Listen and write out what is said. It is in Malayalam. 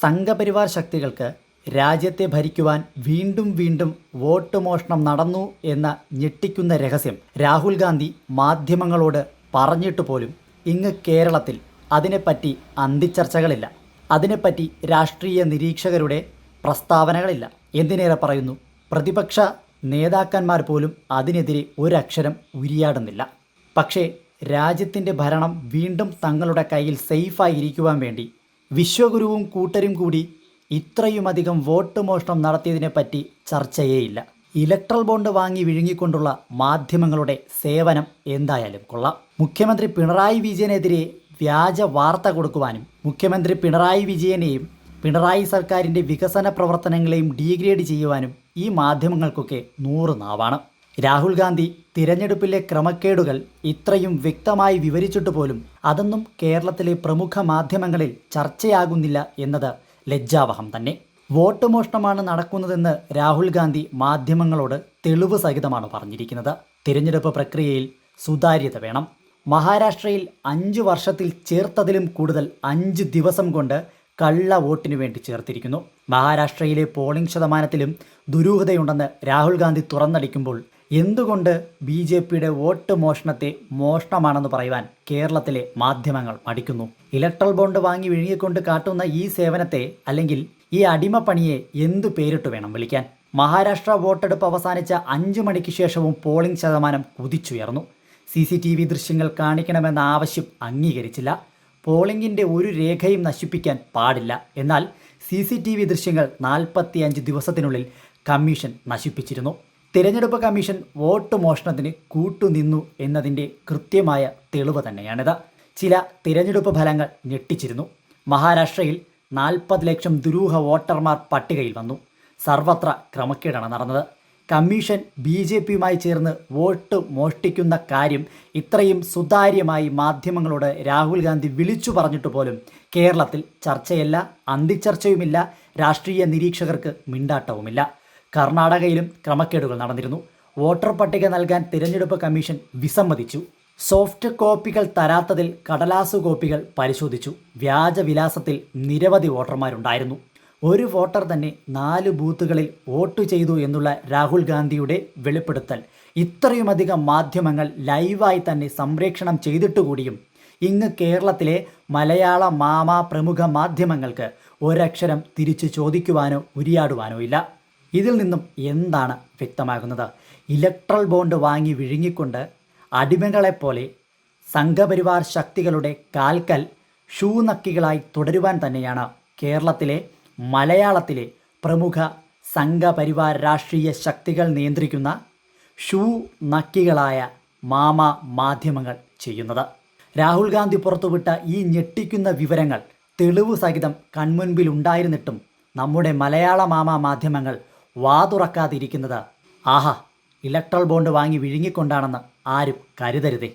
സംഘപരിവാർ ശക്തികൾക്ക് രാജ്യത്തെ ഭരിക്കുവാൻ വീണ്ടും വീണ്ടും വോട്ട് മോഷണം നടന്നു എന്ന ഞെട്ടിക്കുന്ന രഹസ്യം രാഹുൽ ഗാന്ധി മാധ്യമങ്ങളോട് പറഞ്ഞിട്ട് പോലും ഇങ്ങ് കേരളത്തിൽ അതിനെപ്പറ്റി അന്തിച്ചർച്ചകളില്ല. അതിനെപ്പറ്റി രാഷ്ട്രീയ നിരീക്ഷകരുടെ പ്രസ്താവനകളില്ല. എന്തിനേറെ പറയുന്നു? പ്രതിപക്ഷ നേതാക്കന്മാർ പോലും അതിനെതിരെ ഒരക്ഷരം ഉരിയാടുന്നില്ല. പക്ഷേ രാജ്യത്തിന്റെ ഭരണം വീണ്ടും തങ്ങളുടെ കയ്യിൽ സേഫായി ഇരിക്കുവാൻ വേണ്ടി വിശ്വഗുരുവും കൂട്ടരും കൂടി ഇത്രയുമധികം വോട്ട് മോഷണം നടത്തിയതിനെപ്പറ്റി ചർച്ചയേയില്ല. ഇലക്ട്രൽ ബോണ്ട് വാങ്ങി വിഴുങ്ങിക്കൊണ്ടുള്ള മാധ്യമങ്ങളുടെ സേവനം എന്തായാലും കൊള്ളാം. മുഖ്യമന്ത്രി പിണറായി വിജയനെതിരെ വ്യാജ വാർത്ത കൊടുക്കുവാനും മുഖ്യമന്ത്രി പിണറായി വിജയനെയും പിണറായി സർക്കാരിന്റെ വികസന പ്രവർത്തനങ്ങളെയും ഡീഗ്രേഡ് ചെയ്യുവാനും ഈ മാധ്യമങ്ങൾക്കൊക്കെ നൂറ് നാവാണ്. രാഹുൽ ഗാന്ധി തിരഞ്ഞെടുപ്പിലെ ക്രമക്കേടുകൾ ഇത്രയും വ്യക്തമായി വിവരിച്ചിട്ട് പോലും അതൊന്നും കേരളത്തിലെ പ്രമുഖ മാധ്യമങ്ങളിൽ ചർച്ചയാകുന്നില്ല എന്നത് ലജ്ജാവഹം തന്നെ. വോട്ട് മോഷണമാണ് നടക്കുന്നതെന്ന് രാഹുൽ ഗാന്ധി മാധ്യമങ്ങളോട് തെളിവ് സഹിതമാണ് പറഞ്ഞിരിക്കുന്നത്. തിരഞ്ഞെടുപ്പ് പ്രക്രിയയിൽ സുതാര്യത വേണം. മഹാരാഷ്ട്രയിൽ അഞ്ച് വർഷത്തിൽ ചേർത്തതിലും കൂടുതൽ അഞ്ച് ദിവസം കൊണ്ട് കള്ള വോട്ടിനു വേണ്ടി ചേർത്തിരിക്കുന്നു. മഹാരാഷ്ട്രയിലെ പോളിംഗ് ശതമാനത്തിലും ദുരൂഹതയുണ്ടെന്ന് രാഹുൽ ഗാന്ധി തുറന്നടിക്കുമ്പോൾ എന്തുകൊണ്ട് ബി ജെ പിയുടെ വോട്ട് മോഷണത്തെ മോഷണമാണെന്ന് പറയുവാൻ കേരളത്തിലെ മാധ്യമങ്ങൾ മടിക്കുന്നു? ഇലക്ട്രൽ ബോണ്ട് വാങ്ങി വിഴുങ്ങിക്കൊണ്ട് കാട്ടുന്ന ഈ സേവനത്തെ അല്ലെങ്കിൽ ഈ അടിമപ്പണിയെ എന്തു പേരിട്ട് വേണം വിളിക്കാൻ? മഹാരാഷ്ട്ര വോട്ടെടുപ്പ് അവസാനിച്ച അഞ്ചു മണിക്ക് ശേഷവും പോളിംഗ് ശതമാനം കുതിച്ചുയർന്നു. സി സി ടി വി ദൃശ്യങ്ങൾ കാണിക്കണമെന്ന ആവശ്യം അംഗീകരിച്ചില്ല. പോളിംഗിന്റെ ഒരു രേഖയും നശിപ്പിക്കാൻ പാടില്ല. എന്നാൽ സി സി ടി വി ദൃശ്യങ്ങൾ നാൽപ്പത്തിയഞ്ച് ദിവസത്തിനുള്ളിൽ കമ്മീഷൻ നശിപ്പിച്ചിരുന്നു. തിരഞ്ഞെടുപ്പ് കമ്മീഷൻ വോട്ട് മോഷണത്തിന് കൂട്ടുനിന്നു എന്നതിന്റെ കൃത്യമായ തെളിവ് തന്നെയാണിത്. ചില തിരഞ്ഞെടുപ്പ് ഫലങ്ങൾ ഞെട്ടിച്ചിരുന്നു. മഹാരാഷ്ട്രയിൽ നാൽപ്പത് ലക്ഷം ദുരൂഹ വോട്ടർമാർ പട്ടികയിൽ വന്നു. സർവത്ര ക്രമക്കേടാണ് നടന്നത്. കമ്മീഷൻ ബി ജെ പിയുമായി ചേർന്ന് വോട്ട് മോഷ്ടിക്കുന്ന കാര്യം ഇത്രയും സുതാര്യമായി മാധ്യമങ്ങളോട് രാഹുൽ ഗാന്ധി വിളിച്ചു പറഞ്ഞിട്ട് പോലും കേരളത്തിൽ ചർച്ചയല്ല അന്തിച്ചർച്ചയുമില്ല രാഷ്ട്രീയ നിരീക്ഷകർക്ക് മിണ്ടാട്ടവുമില്ല. കർണാടകയിലും ക്രമക്കേടുകൾ നടന്നിരുന്നു. വോട്ടർ പട്ടിക നൽകാൻ തിരഞ്ഞെടുപ്പ് കമ്മീഷൻ വിസമ്മതിച്ചു. സോഫ്റ്റ് കോപ്പികൾ തരാത്തതിൽ കടലാസു കോപ്പികൾ പരിശോധിച്ചു. വ്യാജ വ്യാജവിലാസത്തിൽ നിരവധി വോട്ടർമാരുണ്ടായിരുന്നു. ഒരു വോട്ടർ തന്നെ നാല് ബൂത്തുകളിൽ വോട്ട് ചെയ്തു എന്നുള്ള രാഹുൽ ഗാന്ധിയുടെ വെളിപ്പെടുത്തൽ. ഇത്രയുമധികം മാധ്യമങ്ങൾ ലൈവായി തന്നെ സംപ്രേഷണം ചെയ്തിട്ടുകൂടിയും ഇങ്ങ് കേരളത്തിലെ മലയാള മാമ പ്രമുഖ മാധ്യമങ്ങൾക്ക് ഒരക്ഷരം തിരിച്ചു ചോദിക്കുവാനോ ഉരിയാടുവാനോ ഇല്ല. ഇതിൽ നിന്നും എന്താണ് വ്യക്തമാകുന്നത്? ഇലക്ട്രൽ ബോണ്ട് വാങ്ങി വിഴുങ്ങിക്കൊണ്ട് അടിമകളെപ്പോലെ സംഘപരിവാർ ശക്തികളുടെ കാൽക്കൽ ഷൂ നക്കികളായി തുടരുവാൻ തന്നെയാണ് കേരളത്തിലെ മലയാളത്തിലെ പ്രമുഖ സംഘപരിവാർ രാഷ്ട്രീയ ശക്തികൾ നിയന്ത്രിക്കുന്ന ഷൂ നക്കികളായ മാമ മാധ്യമങ്ങൾ ചെയ്യുന്നത്. രാഹുൽ ഗാന്ധി പുറത്തുവിട്ട ഈ ഞെട്ടിക്കുന്ന വിവരങ്ങൾ തെളിവ് സഹിതം കൺമുൻപിൽ ഉണ്ടായിരുന്നിട്ടും നമ്മുടെ മലയാള മാമ മാധ്യമങ്ങൾ വാതുറക്കാതിരിക്കുന്നത്. ആഹാ ഇലക്ട്രൽ ബോണ്ട് വാങ്ങി വിഴുങ്ങിക്കൊണ്ടാണെന്ന് ആരും കരുതരുതേ.